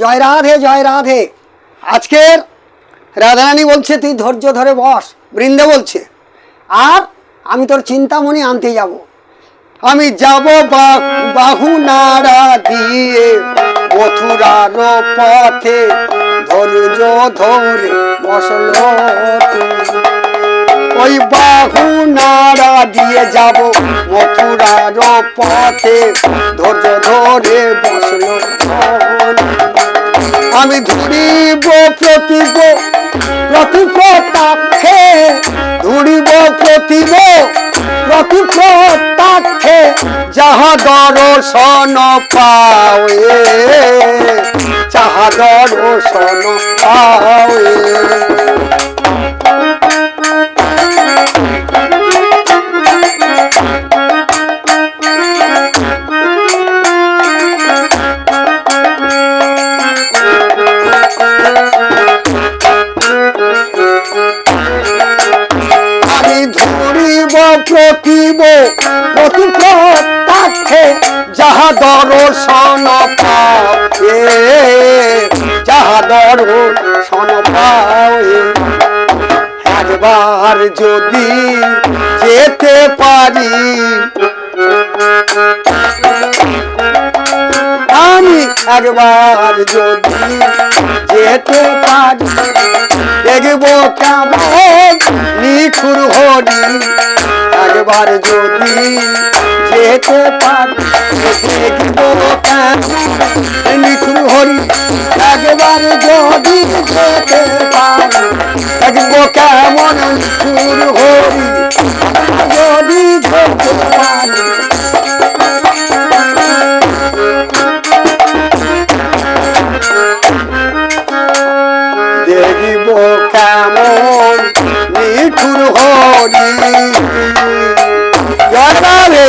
জয় রাধে জয় রাধে। আজকের রাধারানী বলছে, তুই ধৈর্য ধরে বস। বৃন্দে বলছে, আর আমি তোর চিন্তামণি আনতে যাব। আমি যাব বাহু নাড়া দিয়ে মথুরার পথে। ধৈর্য ধরে বসল ওই বাহু নাড়া দিয়ে যাব মথুরার পথে। ধৈর্য ধরে বসল আমি ধরিব প্রতিব প্রতিপতাক্ষে। ধরিব প্রতিব প্রতিপতাক্ষে। যাহা দর্শন পাওয়ে যাহা দর্শন পাওয়ে। ধরিব প্রতিব প্রতিপত্তাক্ষে যাহা দর্শন পাবে যাহা দর্শন পাবে একবার যদি যেতে পারি, আমি একবার যদি যেতে পারি, দেখব কেমন নিখুর হরি একবার যদি যেতে পারি দেখব কেমন। হরি একবার যদি নিঠুর হরি জয় রাধে